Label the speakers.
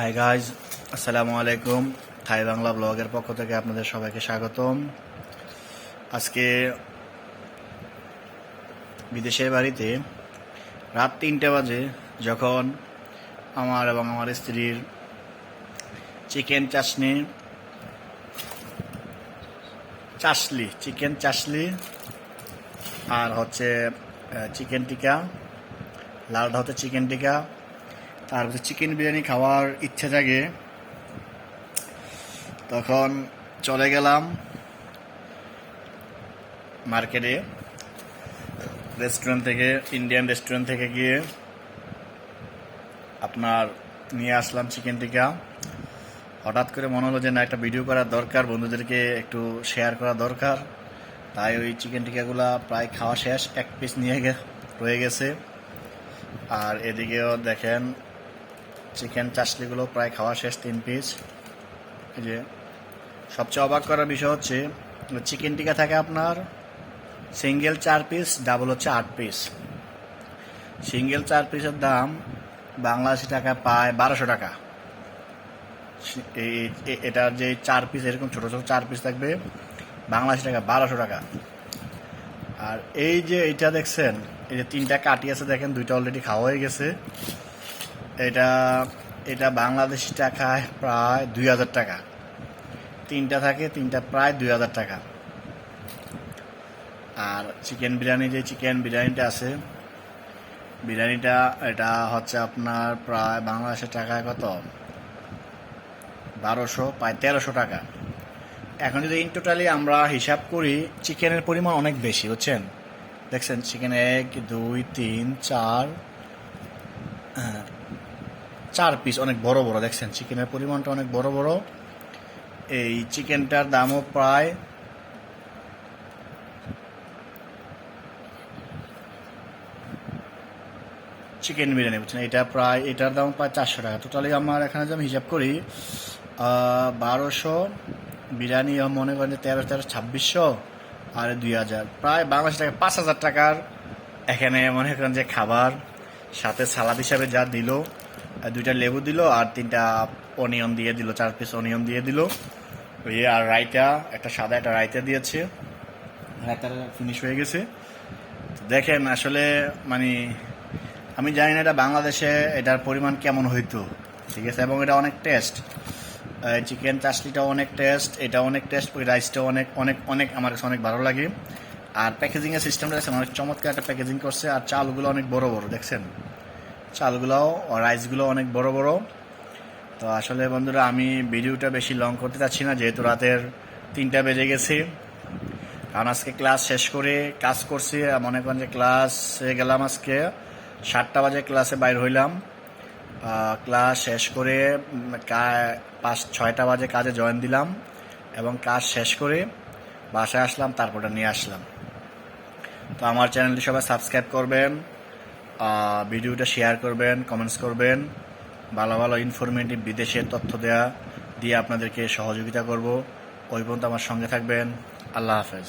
Speaker 1: Hi guys আসসালামু আলাইকুম থাই বাংলা ব্লগের পক্ষ থেকে আপনাদের সবাইকে স্বাগতম। আজকে বিদেশের বাড়িতে রাত তিনটে বাজে যখন আমার এবং আমার স্ত্রীর চিকেন চাশনি, চাশলি, চিকেন চাশলি আর হচ্ছে চিকেন টিকা, লালটা হচ্ছে চিকেন টিকা। তারপরে চিকেন বিরিয়ানি খাওয়ার ইচ্ছে জাগে, তখন চলে গেলাম মার্কেটে রেস্টুরেন্ট থেকে ইন্ডিয়ান রেস্টুরেন্ট থেকে গিয়ে আপনার নিয়ে আসলাম চিকেন টিকা হঠাৎ করে মনে হলো যে না, একটা ভিডিও করার দরকার, বন্ধুদেরকে একটু শেয়ার করা দরকার। তাই ওই চিকেন টিকাগুলা প্রায় খাওয়া শেষ, এক পিস নিয়ে রয়ে গেছে। আর এদিকেও দেখেন চিকেন চাশলিগুলো প্রায় খাওয়া শেষ, তিন পিস এই যে, সবচেয়ে অবাক করার বিষয় হচ্ছে, চিকেন টিকা থাকে আপনার সিঙ্গেল চার পিস ডাবল হচ্ছে আট পিস সিঙ্গেল চার পিসের দাম বাংলাদেশি টাকা পায় বারোশো টাকা। এটার যে চার পিস এরকম ছোটো ছোটো চার পিস থাকবে, বাংলাদেশি টাকা বারোশো টাকা। আর এই যে এটা দেখছেন, এই যে তিনটা কাটি আছে, দেখেন, দুইটা অলরেডি খাওয়া হয়ে গেছে। এটা এটা বাংলাদেশি টাকায় প্রায় দুই হাজার টাকা। তিনটা থাকে, তিনটা প্রায় দুই হাজার টাকা। আর চিকেন বিরিয়ানি, যে চিকেন বিরিয়ানিটা আছে, বিরিয়ানিটা, এটা হচ্ছে আপনার প্রায় বাংলাদেশের টাকায় কত? বারোশো, প্রায় তেরোশো টাকা। এখন যদি ইন টোটালি আমরা হিসাব করি, চিকেনের পরিমাণ অনেক বেশি, বুঝছেন? দেখছেন, চিকেন এক, দুই, তিন, চার চার পিস অনেক বড় বড়, দেখছেন? চিকেনের পরিমাণটা অনেক বড় বড়। এই চিকেনটার দামও প্রায় চিকেন বিরিয়ানি, বুঝছেন? এটা প্রায়, এটার দাম প্রায় চারশো টাকা। টোটালি আমার এখানে যদি আমি হিসাব করি বারোশো বিরিয়ানি মনে করেন যে তেরো তেরো ছাব্বিশশো আর দুই হাজার। প্রায় বাংলাদেশ টাকা পাঁচ হাজার টাকার এখানে মনে করেন যে খাবার, সাথে সালাদ হিসাবে যা দিল দুইটা লেবু দিল আর তিনটা অনিয়ন দিয়ে দিল, চার পিস অনিয়ন দিয়ে দিল। ওই আর রায়তা, একটা সাদা, একটা রায়তা দিয়েছে। রায়তাটা ফিনিশ হয়ে গেছে। দেখেন আসলে মানে আমি জানি না এটা বাংলাদেশে এটার পরিমাণ কেমন হইতো, ঠিক আছে? এবং এটা অনেক টেস্ট চিকেন চাশলিটাও অনেক টেস্ট এটা অনেক টেস্ট ওই রাইসটাও অনেক অনেক অনেক, আমার কাছে অনেক ভালো লাগে। আর প্যাকেজিংয়ের সিস্টেমটা দেখছেন অনেক চমৎকার একটা প্যাকেজিং করছে, আর চালগুলো অনেক বড় বড়, দেখছেন? চালগুলোও রাইসগুলো অনেক বড় বড়। তো আসলে বন্ধুরা, আমি ভিডিওটা বেশি লং করতে চাচ্ছি না, যেহেতু রাতের তিনটা বেজে গেছে। কারণ আজকে ক্লাস শেষ করে কাজ করছি মনে করেন যে ক্লাসে গেলাম আজকে, সাতটা বাজে ক্লাসে বাইর হইলাম। ক্লাস শেষ করে পাঁচ, ছয়টা বাজে কাজে জয়েন দিলাম, এবং কাজ শেষ করে বাসায় আসলাম তারপরে নিয়ে আসলাম। তো আমার চ্যানেলটি সবাই সাবস্ক্রাইব করবেন। ভিডিওটা শেয়ার করবেন কমেন্টস করবেন, ভালো ভালো ইনফরমেটিভ বিদেশের তথ্য দেয়া দিয়ে আপনাদেরকে সহযোগিতা করব। ওই পর্যন্ত আমার সঙ্গে থাকবেন। আল্লাহ হাফেজ।